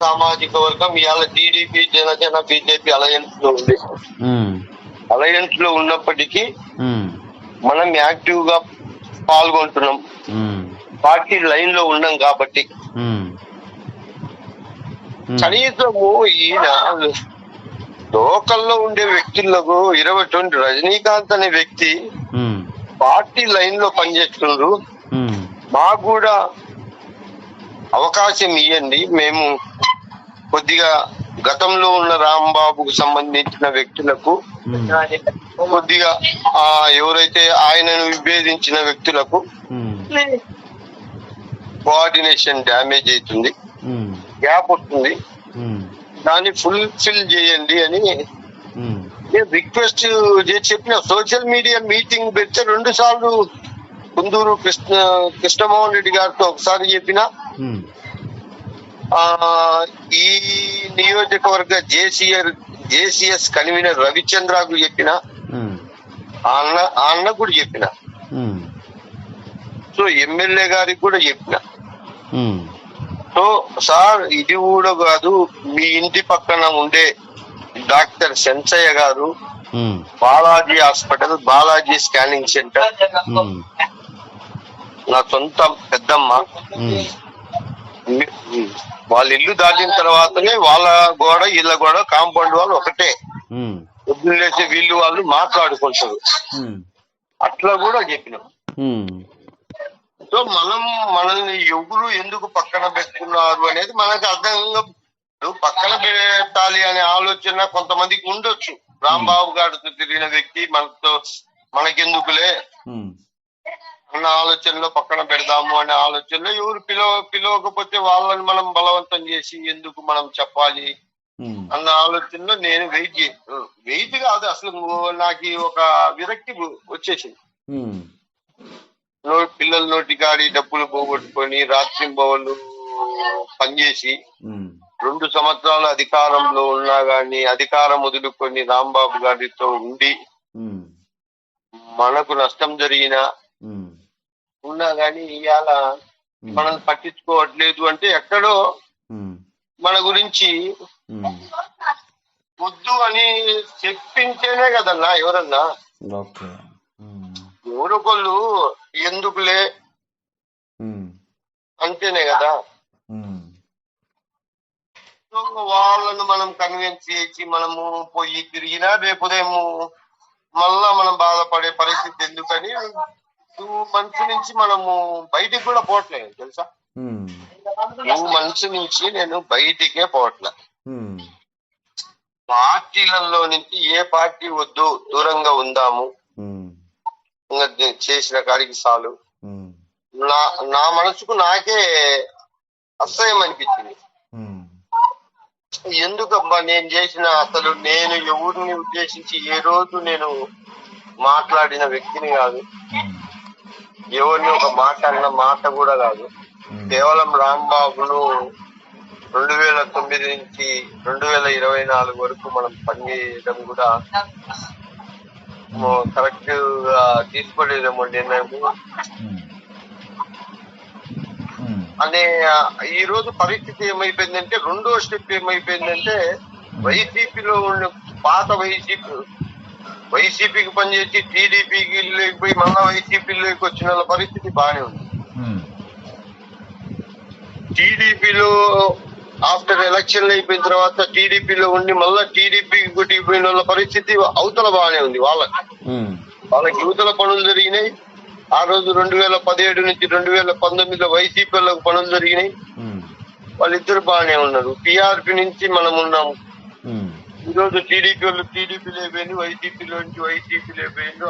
సామాజిక వర్గం ఇవాళ టీడీపీ జనసేన బీజేపీ అలయన్స్లో ఉంది. అలయన్స్లో ఉన్నప్పటికీ మనం యాక్టివ్గా పాల్గొంటున్నాం. పార్టీ లైన్లో ఉన్నాం కాబట్టి. కనీసము ఈయన లోకల్లో ఉండే వ్యక్తులకు ఇరవై ట్వంటీ రజనీకాంత్ అనే వ్యక్తి పార్టీ లైన్లో పనిచేస్తున్నారు మాకు కూడా అవకాశం ఇవ్వండి మేము కొద్దిగా గతంలో ఉన్న రాంబాబుకు సంబంధించిన వ్యక్తులకు కొద్దిగా ఆ ఎవరైతే ఆయనను విభేదించిన వ్యక్తులకు కోఆర్డినేషన్ డ్యామేజ్ అవుతుంది. గ్యాప్ వస్తుంది. దాన్ని ఫుల్ ఫిల్ చేయండి అని రిక్వెస్ట్ చెప్పిన సోషల్ మీడియా మీటింగ్ పెడితే రెండు సార్లు కుందూరు కృష్ణ కృష్ణమోహన్ రెడ్డి గారితో ఒకసారి చెప్పిన ఈ నియోజకవర్గ జేసీఆర్ జేసీఎస్ కన్వీనర్ రవిచంద్రకు చెప్పిన అన్న అన్న కూడా చెప్పిన. సో ఎమ్మెల్యే గారికి కూడా చెప్పిన. సో సార్ ఇది కూడా కాదు మీ ఇంటి పక్కన ఉండే డాక్టర్ సెన్సయ్య గారు Balaji hospital Balaji scanning centre. నా సొంత పెద్దమ్మ. వాళ్ళ ఇల్లు దాటిన తర్వాతనే వాళ్ళ గోడ ఇళ్ళ గోడ కాంపౌండ్ వాళ్ళు ఒకటే. వీళ్ళు వాళ్ళు మాట్లాడుకుంటారు. అట్లా కూడా చెప్పినాం. సో మనం మనల్ని ఎవరు ఎందుకు పక్కన పెట్టుకున్నారు అనేది మనకు అర్థంగా పక్కన పెట్టాలి అనే ఆలోచన కొంతమందికి ఉండొచ్చు. రాంబాబు గారితో తిరిగిన వ్యక్తి మనతో మనకెందుకులే? అన్న ఆలోచనలో పక్కన పెడదాము అనే ఆలోచనలో ఎవరు పిలవ పిలవకపోతే వాళ్ళని మనం బలవంతం చేసి ఎందుకు మనం చెప్పాలి? అన్న ఆలోచనలో నేను వెయిట్ వెయిట్ కాదు అసలు నాకు ఒక విరక్తి వచ్చేసింది. పిల్లల నోటి కాడి డబ్బులు పోగొట్టుకొని రాత్రి బవళ్ళు పనిచేసి రెండు సంవత్సరాలు అధికారంలో ఉన్నా గాని అధికారం వదులుకొని రాంబాబు గారితో ఉండి మనకు నష్టం జరిగినా ఉన్నా గాని ఇవాళ మనం పట్టించుకోవట్లేదు అంటే ఎక్కడో మన గురించి వద్దు అని చెప్పించేనే కదన్నా ఎవరన్నా? ఎవరొకళ్ళు ఎందుకులే అంతేనే కదా. వాళ్ళను మనం కన్విన్స్ చేసి మనము పోయి తిరిగినా రేపు ఉదయం మళ్ళా మనం బాధపడే పరిస్థితి ఎందుకని టూ మంత్స్ నుంచి మనము బయటికి కూడా పోవట్లేదు తెలుసా? టూ మంత్స్ నుంచి నేను బయటికే పోవట్లే. పార్టీలలో నుంచి ఏ పార్టీ వద్దు దూరంగా ఉందాము. చేసిన కాడికి చాలు. నా నా మనసుకు నాకే అసహ్యం అనిపించింది. ఎందుకమ్మా ఎందుకబ్బా నేను చేసిన అసలు నేను ఎవరిని ఉద్దేశించి ఏ రోజు నేను మాట్లాడిన వ్యక్తిని కాదు. ఎవరిని ఒక మాట అన్న మాట కూడా కాదు. కేవలం రాంబాబును రెండు వేల తొమ్మిది నుంచి రెండు వేల ఇరవై నాలుగు వరకు మనం పనిచేయడం కూడా కరెక్ట్గా తీసుకోలేదేమో ఉమ్, అనే ఈ రోజు పరిస్థితి ఏమైపోయిందంటే రెండో స్టెప్ ఏమైపోయిందంటే వైసీపీలో ఉన్న పాత వైసీపీ వైసీపీకి పనిచేసి టీడీపీకి పోయి మళ్ళా వైసీపీలోకి వచ్చిన వాళ్ళ పరిస్థితి బాగానే ఉంది. టీడీపీలో ఆఫ్టర్ ఎలక్షన్లు అయిపోయిన తర్వాత టీడీపీలో ఉండి మళ్ళా టీడీపీ గుటికి పోయిన వాళ్ళ పరిస్థితి అవతల బాగానే ఉంది వాళ్ళకి. వాళ్ళకి యువతల పనులు జరిగినాయి. ఆ రోజు రెండు వేల పదిహేడు నుంచి రెండు వేల పంతొమ్మిదిలో వైసీపీ వాళ్ళకి పనులు జరిగినాయి. వాళ్ళిద్దరు బాగానే ఉన్నారు. పిఆర్పి నుంచి మనం ఉన్నాము. ఉమ్. ఈ రోజు టీడీపీ వాళ్ళు టీడీపీ లేపోయింది వైసీపీలో నుంచి వైసీపీ లేపోయింది